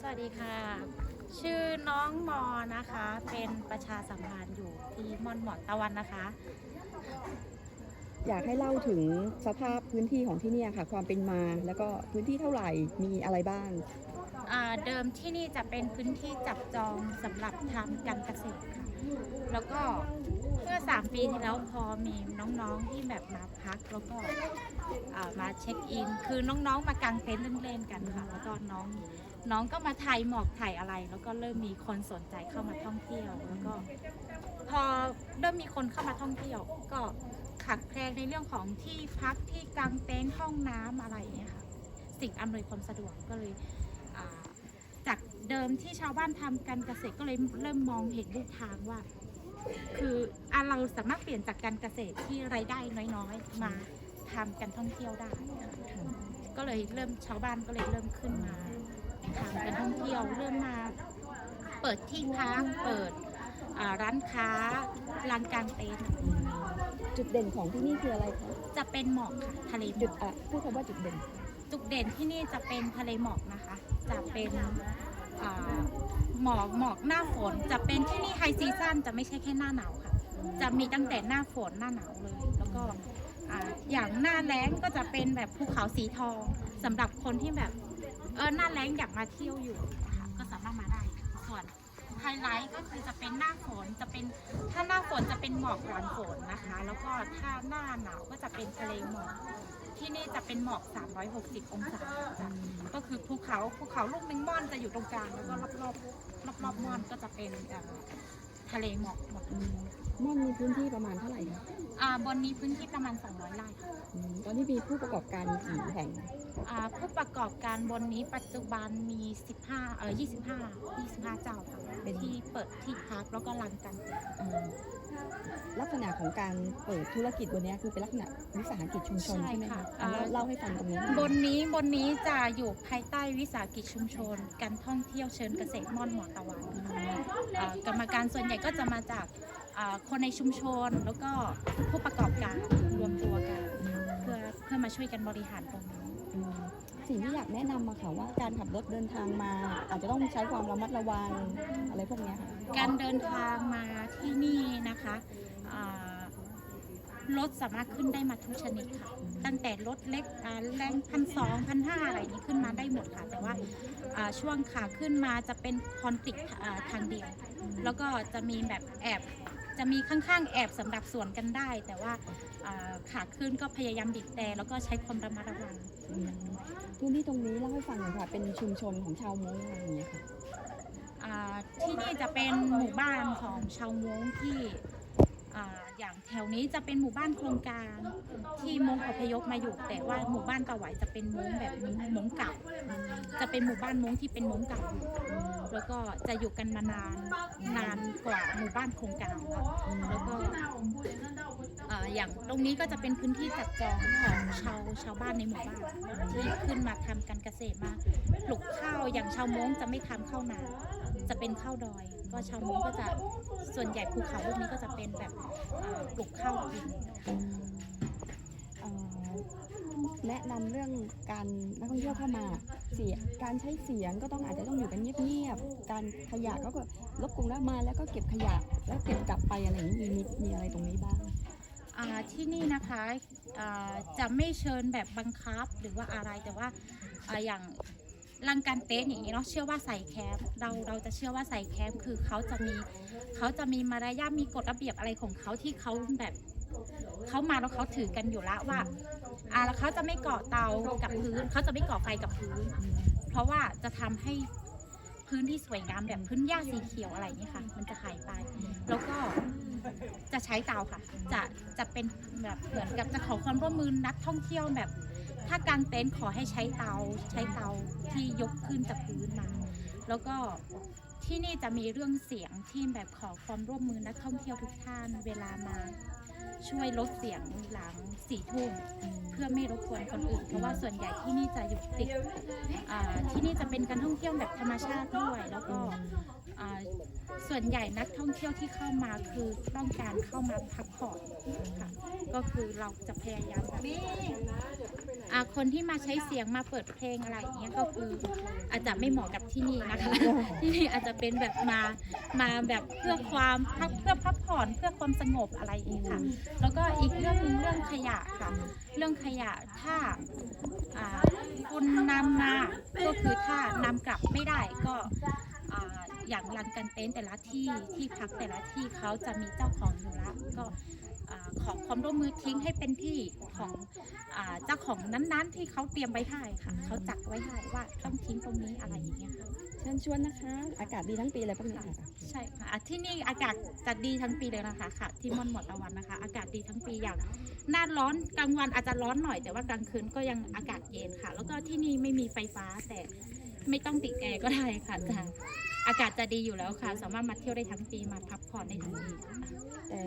สวัสดีค่ะ ชื่อน้องมอนะคะ เป็นประชาสัมพันธ์อยู่ที่ม่อนหมอดตะวันนะคะ อยากให้เล่าถึงสภาพพื้นที่ของที่เนี่ยค่ะ ความเป็นมาแล้วก็พื้นที่เท่าไหร่มีอะไรบ้างอ่าเดิมที่นี่จะเป็นพื้นที่จับจองสำหรับทำการเกษตรค่ะ แล้วก็เมื่อ 3 ปีที่แล้วพอมีน้องๆที่แบบมาพักแล้วก็อ่ามาเช็คอิน คือน้องๆมากางเต็นท์เล่นๆกันค่ะ แล้วก็น้อง น้องก็มาถ่ายหมอกถ่ายอะไร แล้วก็เริ่มมีคนสนใจเข้ามาท่องเที่ยว แล้วก็ พอเริ่มมีคนเข้ามาท่องเที่ยว ก็ขัดแคลนในเรื่องของที่พักที่กางเต็นท์ห้องน้ำอะไรอย่างเงี้ยค่ะ สิ่งอำนวยความสะดวกก็เลยจากเดิมที่ชาวบ้านทำการเกษตรก็เลยเริ่มมองเห็นรูทางว่า คืออเราสามารถเปลี่ยนจากการเกษตรที่รายได้น้อยๆมาทำการท่องเที่ยวได้ค่ะก็เลยเริ่มชาวบ้านก็เลยเริ่มขึ้นมา ทำการท่องเที่ยวเริ่มมาเปิดที่พักเปิดอ่าร้านค้าลานกลางเต็นท์จุดเด่นของที่นี่คืออะไรคะจะเป็นหมอกค่ะทะเลหมจุดอกอะพูดคำว่าจุดเด่น จุดเด่นที่นี่จะเป็นทะเลหมอกนะคะ จะเป็นอ่าหมอกหมอกหน้าฝนจะเป็นที่นี่ไฮซีซั่นจะไม่ใช่แค่หน้าหนาวค่ะ จะมีตั้งแต่หน้าฝนหน้าหนาวเลย แล้วก็อ่าอย่างหน้าแล้งก็จะเป็นแบบภูเขาสีทองสำหรับคนที่แบบ เออหน้าแล้งอยากมาเที่ยวอยู่ค่ะก็สามารถมาได้ส่วนไฮไลท์ก็คือจะเป็นหน้าฝนจะเป็นถ้าหน้าฝนจะเป็นหมอกหวานฝนนะคะ แล้วก็ถ้าหน้าหนาวก็จะเป็นทะเลหมอกที่นี่จะเป็นหมอก 360 องศาจ้ะก็คือภูเขาภูเขาลูกนึงม่อนจะอยู่ตรงกลางแล้วก็รอบรอบรอบรอบๆม่อนก็จะเป็นทะเลหมอกหมดเลย ม่อนมีพื้นที่ประมาณเท่าไหร่คะอ่าบนนี้พื้นที่ประมาณ 200ไร่ค่ะอืมตอนนี้มีผู้ประกอบการกี่แห่งอ่าผู้ประกอบการบนนี้ปัจจุบันมี 15 เอ่อ 25 25 เจ้าค่ะที่เปิดที่พักแล้วก็รันกัน อ่าลักษณะของการเปิดธุรกิจบนเนี้ยคือเป็นลักษณะวิสาหกิจชุมชนใช่ใช่ไหมค่ะคะอะเล่าอ่าเล่าให้ฟังตรงนี้หน่อยบนนี้บนนี้จะอยู่ภายใต้วิสาหกิจชุมชน การท่องเที่ยวเชิญเกษตรม่อนหมอตะวันอ่ากรรมการส่วนใหญ่ก็จะมาจากอ่า คนในชุมชนแล้วก็ผู้ประกอบการรวมตัวกัน เพื่อเพื่อมาช่วยกันบริหารตรงนี้อืมสิ่งที่อยากแนะนำมาค่ะว่าการขับรถเดินทางมา อาจจะต้องใช้ความระมัดระวังอะไรพวกเนี้ยค่ะการเดินทางมาที่นี่นะคะอ่ารถสามารถขึ้นได้มาทุกชนิดค่ะ ตั้งแต่รถเล็กอ่าแรงพันสองพันห้าอะไรนี้ขึ้นมาได้หมดค่ะ แต่ว่าอ่าช่วงขาขึ้นมาจะเป็นคอนกรีตอ่าทางเดียว แล้วก็จะมีแบบแอบ จะมีข้างๆแอบสำหรับสวนกันได้ แต่ว่าอ่าขาขึ้นก็พยายามบีบแต่แล้วก็ใช้ความระมัดระวังอืมพื้นที่ตรงนี้เล่าให้ฟังหน่อยค่ะเป็นชุมชนของชาวม้งอะไรอย่างเงี้ยค่ะอ่าที่นี่จะเป็นหมู่บ้านของชาวม้งที่อ่าอย่างแถวนี้จะเป็นหมู่บ้านโครงการที่ม้งอพยพมาอยู่ แต่ว่าหมู่บ้านตะไหวจะเป็นม้งแบบม้งเก่าจะเป็นหมู่บ้านม้งที่เป็นม้งเก่าอยู่ แล้วก็จะอยู่กันมานานนานกว่าหมู่บ้านโครงการแล้วแล้วก็อ่าอย่างตรงนี้ก็จะเป็นพื้นที่จัดจองของชาวชาวบ้านในหมู่บ้านที่ขึ้นมาทำการเกษตรมาปลูกข้าวอย่างชาวม้งจะไม่ทำข้าวนาจะเป็นข้าวดอย ก็ชาวม้งก็จะส่วนใหญ่ภูเขาลูกนี้ก็จะเป็นแบบอ่าปลูกข้าวกิน แนะนำเรื่องการนักท่องเที่ยวเข้ามาเสียงการใช้เสียงก็ต้องอาจจะต้องอยู่กันเงียบๆการขยะก็รบกวนแล้วมาแล้วก็เก็บขยะแล้วเก็บกลับไปอะไรอย่างนี้มีมีอะไรตรงนี้บ้างที่นี่นะคะจะไม่เชิญแบบบังคับหรือว่าอะไรแต่ว่าออย่างลังการเต้นอย่างนี้เนาะเชื่อว่าใส่แคมป์เราเราจะเชื่อว่าใส่แคมป์คือเขาจะมีเขาจะมีมารยาทมีกฎระเบียบอะไรของเขาที่เขาแบบเขามาแล้วเขาถือกันอยู่ล้วว่า อ่าแล้วเขาจะไม่เกาะเตากับพื้นเขาจะไม่เกาะไฟกับพื้น เพราะว่าจะทำให้พื้นที่สวยงามแบบพื้นหญ้าสีเขียวอะไรนี้ค่ะ มันจะหายไป แล้วก็จะใช้เตาค่ะ จะจะเป็นแบบเหมือนกับจะขอความร่วมมือนักท่องเที่ยวแบบ ถ้ากางเต็นท์ขอให้ใช้เตาใช้เตาที่ยกขึ้นจากพื้นมาแล้วก็ ที่นี่จะมีเรื่องเสียงที่แบบขอความร่วมมือนักท่องเที่ยวทุกท่านเวลามา ช่วยลดเสียงหลังสี่ทุ่มเพื่อไม่รบกวนคนอื่น เพราะว่าส่วนใหญ่ที่นี่จะอยู่ติดอ่าที่นี่จะเป็นการท่องเที่ยวแบบธรรมชาติด้วยแล้วก็อ่าส่วนใหญ่นักท่องเที่ยวที่เข้ามาคือต้องการเข้ามาพักผ่อนค่ะก็คือเราจะพยายามแบบ อ่าคนที่มาใช้เสียงมาเปิดเพลงอะไรอย่างเงี้ยก็คืออาจจะไม่เหมาะกับที่นี่นะคะ ที่นี่อาจจะเป็นแบบมามาแบบเพื่อความพักเพื่อพักผ่อนเพื่อความสงบอะไรอย่างเงี้ยค่ะ แล้วก็อีกเรื่องหนึงเรื่องขยะค่ะ เรื่องขยะถ้าอ่าคุณนำมาก็คือถ้านำกลับไม่ได้ก็ อ่าอย่างลานกันเต็นท์แต่ละที่ที่พักแต่ละที่เขาจะมีเจ้าของอยู่แล้วก็อ่าขอความร่วมมือทิ้งให้เป็นที่ของอาเจ้าของนั้นๆ ที่เขาเตรียมไว้ให้ค่ะเขาจัดไว้ให้ว่าต้องทิ้งตรงนี้อะไรอย่างเงี้ยค่ะเชิญชวนนะคะ อากาศดีทั้งปีเลยพวกนี้ค่ะใช่ค่ะอะที่นี่อากาศจะดีทั้งปีเลยนะคะค่ะ ที่ม่อนหมดตะวันนะคะ อากาศดีทั้งปีอย่างหน้าร้อนกลางวันอาจจะร้อนหน่อย แต่ว่ากลางคืนก็ยังอากาศเย็นค่ะ แล้วก็ที่นี่ไม่มีไฟฟ้าแต่ไม่ต้องติดแอร์ก็ได้ค่ะแต่ อากาศจะดีอยู่แล้วค่ะ สามารถมาเที่ยวได้ทั้งปีมาพักผ่อนได้ทั้งปีค่ะ แต่